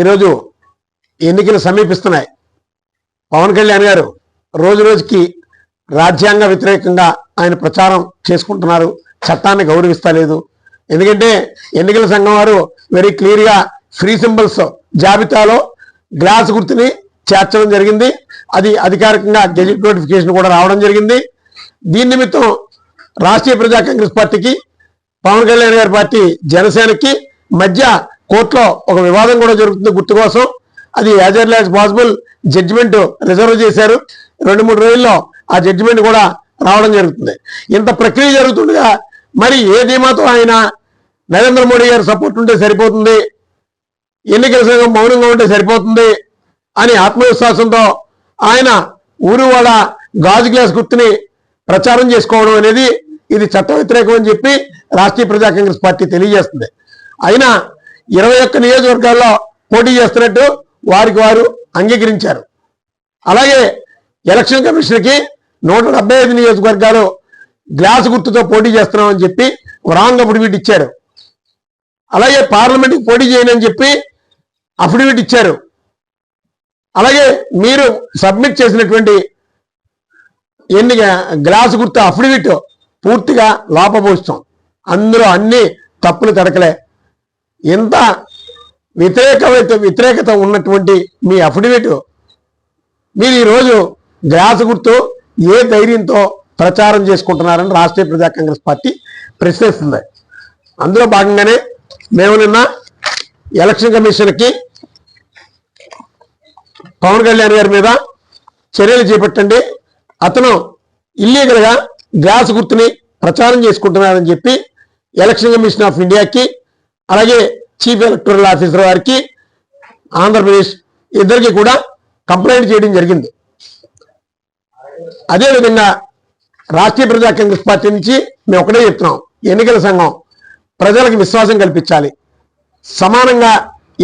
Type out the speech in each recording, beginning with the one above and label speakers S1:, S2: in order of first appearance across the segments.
S1: ఈరోజు ఎన్నికలు సమీపిస్తున్నాయి. పవన్ కళ్యాణ్ గారు రోజు రోజుకి రాజ్యాంగ వ్యతిరేకంగా ఆయన ప్రచారం చేసుకుంటున్నారు. చట్టాన్ని గౌరవిస్తలేదు. ఎందుకంటే ఎన్నికల సంఘం వారు వెరీ క్లియర్గా ఫ్రీ సింబల్స్ జాబితాలో గ్లాస్ గుర్తుని చేర్చడం జరిగింది. అది అధికారికంగా గెజిట్ నోటిఫికేషన్ కూడా రావడం జరిగింది. దీని నిమిత్తం రాష్ట్రీయ ప్రజా కాంగ్రెస్ పార్టీకి పవన్ కళ్యాణ్ గారి పార్టీ జనసేనకి మధ్య కోర్టులో ఒక వివాదం కూడా జరుగుతుంది గుర్తు కోసం. అది as early as possible judgement reserve చేశారు. రెండు మూడు రోజుల్లో ఆ జడ్జిమెంట్ కూడా రావడం జరుగుతుంది. ఇంత ప్రక్రియ జరుగుతుండగా మరి ఏ ధీమాతో ఆయన నరేంద్ర మోడీ గారు సపోర్ట్ ఉంటే సరిపోతుంది. ఎన్నికల సంఘం మౌనంగా ఉంటే సరిపోతుంది అని ఆత్మవిశ్వాసంతో ఆయన ఊరు వాళ్ళ గాజు గ్లాస్ గుర్తుని ప్రచారం చేసుకోవడం అనేది ఇది చట్ట వ్యతిరేకం అని చెప్పి రాష్ట్రీయ ప్రజా కాంగ్రెస్ పార్టీ తెలియజేస్తుంది. అయినా ఇరవై ఒక్క నియోజకవర్గాల్లో పోటీ చేస్తున్నట్టు వారికి వారు అంగీకరించారు. అలాగే ఎలక్షన్ కమిషన్కి నూట డెబ్బై ఐదు నియోజకవర్గాలు గ్లాస్ గుర్తుతో పోటీ చేస్తున్నామని చెప్పి రాంగ్ అఫిడవిట్ ఇచ్చారు. అలాగే పార్లమెంట్కి పోటీ చేయనని చెప్పి అఫిడవిట్ ఇచ్చారు. అలాగే మీరు సబ్మిట్ చేసినటువంటి ఎన్ని గ్లాస్ గుర్తు అఫిడవిట్ పూర్తిగా లోపపోస్తాం అందులో అన్ని తప్పులు తడకలే. ఇంత వ్యతిరేకమైన వ్యతిరేకత ఉన్నటువంటి మీ అఫిడవిట్. మీరు ఈరోజు గ్రాస్ గుర్తు ఏ ధైర్యంతో ప్రచారం చేసుకుంటున్నారని రాష్ట్రీయ ప్రజా కాంగ్రెస్ పార్టీ ప్రశ్నిస్తుంది. అందులో భాగంగానే మేము నిన్న ఎలక్షన్ కమిషన్కి పవన్ కళ్యాణ్ గారి మీద చర్యలు చేపట్టండి. అతను ఇల్లీగల్గా గ్యాస్ గుర్తుని ప్రచారం చేసుకుంటున్నారని చెప్పి ఎలక్షన్ కమిషన్ ఆఫ్ ఇండియాకి అలాగే చీఫ్ ఎలక్టోరల్ ఆఫీసర్ వారికి ఆంధ్రప్రదేశ్ ఇద్దరికి కూడా కంప్లైంట్ చేయడం జరిగింది. అదేవిధంగా రాష్ట్రీయ ప్రజా కాంగ్రెస్ పార్టీ నుంచి మేము ఒకటే చెప్తున్నాం. ఎన్నికల సంఘం ప్రజలకు విశ్వాసం కల్పించాలి. సమానంగా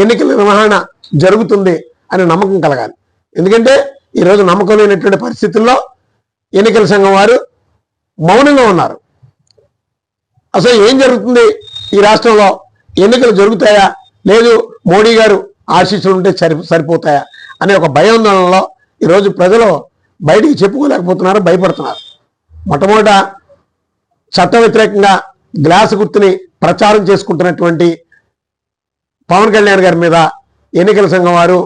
S1: ఎన్నికల నిర్వహణ జరుగుతుంది అనే నమ్మకం కలగాలి. ఎందుకంటే ఈరోజు నమ్మకం లేనటువంటి పరిస్థితుల్లో ఎన్నికల సంఘం వారు మౌనంగా ఉన్నారు. అసలు ఏం జరుగుతుంది ఈ రాష్ట్రంలో? ఎన్నికలు జరుగుతాయా? లేదు మోడీ గారు ఆశీస్సులు ఉంటే సరి సరిపోతాయా? అనే ఒక భయాందోళనలో ఈరోజు ప్రజలు బయటికి చెప్పుకోలేకపోతున్నారు భయపడుతున్నారు. మొట్టమొదట చట్ట వ్యతిరేకంగా గ్లాస్ గుర్తుని ప్రచారం చేసుకుంటున్నటువంటి పవన్ కళ్యాణ్ గారి మీద ఎన్నికల సంఘం వారు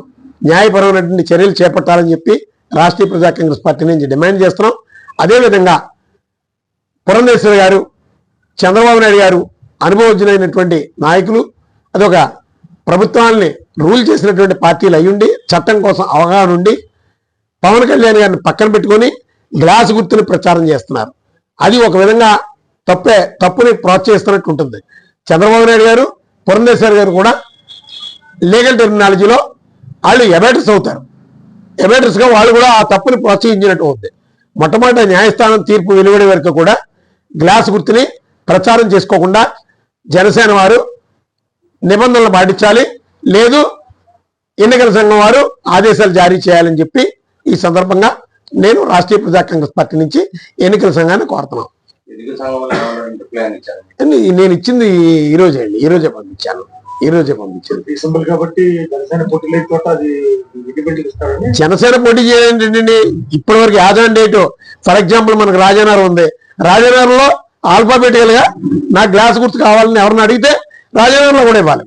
S1: న్యాయపరమైనటువంటి చర్యలు చేపట్టాలని చెప్పి రాష్ట్రీయ ప్రజా కాంగ్రెస్ పార్టీ నుంచి డిమాండ్ చేస్తున్నాం. అదేవిధంగా పురంధేశ్వరి గారు చంద్రబాబు నాయుడు గారు అనుభవజ్ఞులైనటువంటి నాయకులు అదొక ప్రభుత్వాన్ని రూల్ చేసినటువంటి పార్టీలు అయ్యుండి చట్టం కోసం అవగాహన ఉండి పవన్ కళ్యాణ్ గారిని పక్కన పెట్టుకొని గ్లాస్ గుర్తుని ప్రచారం చేస్తున్నారు. అది ఒక విధంగా తప్పే తప్పుని ప్రోత్సహిస్తున్నట్టు ఉంటుంది. చంద్రబాబు నాయుడు గారు పురంధేశ్వర్ గారు కూడా లీగల్ టెర్మినాలజీలో వాళ్ళు ఎబేటర్స్ అవుతారు. ఎబేటర్స్గా వాళ్ళు కూడా ఆ తప్పుని ప్రోత్సహించినట్టు ఉంది. మొట్టమొదటి న్యాయస్థానం తీర్పు వెలువడే వరకు కూడా గ్లాస్ గుర్తుని ప్రచారం చేసుకోకుండా జనసేన వారు నిబంధనలు పాటించాలి. లేదు ఎన్నికల సంఘం వారు ఆదేశాలు జారీ చేయాలని చెప్పి ఈ సందర్భంగా నేను రాష్ట్రీయ ప్రజా కాంగ్రెస్ పార్టీ నుంచి ఎన్నికల సంఘాన్ని కోరుతున్నాను. నేను ఇచ్చింది ఈ రోజే అండి. ఈ రోజే పంపించాను. ఈ రోజే పంపించాను.
S2: డిసెంబర్ కాబట్టి జనసేన పోటీ
S1: జనసేన పోటీ చేయండి ఇప్పటి వరకు యాదవ్ డేట్ ఫర్ ఎగ్జాంపుల్ మనకు రాజానగరం ఉంది. రాజానగరంలో ఆల్ఫాబెటికల్గా నాకు గ్లాస్ గుర్తు కావాలని ఎవరిని అడిగితే రాజానగరంలో కూడా ఇవ్వాలి.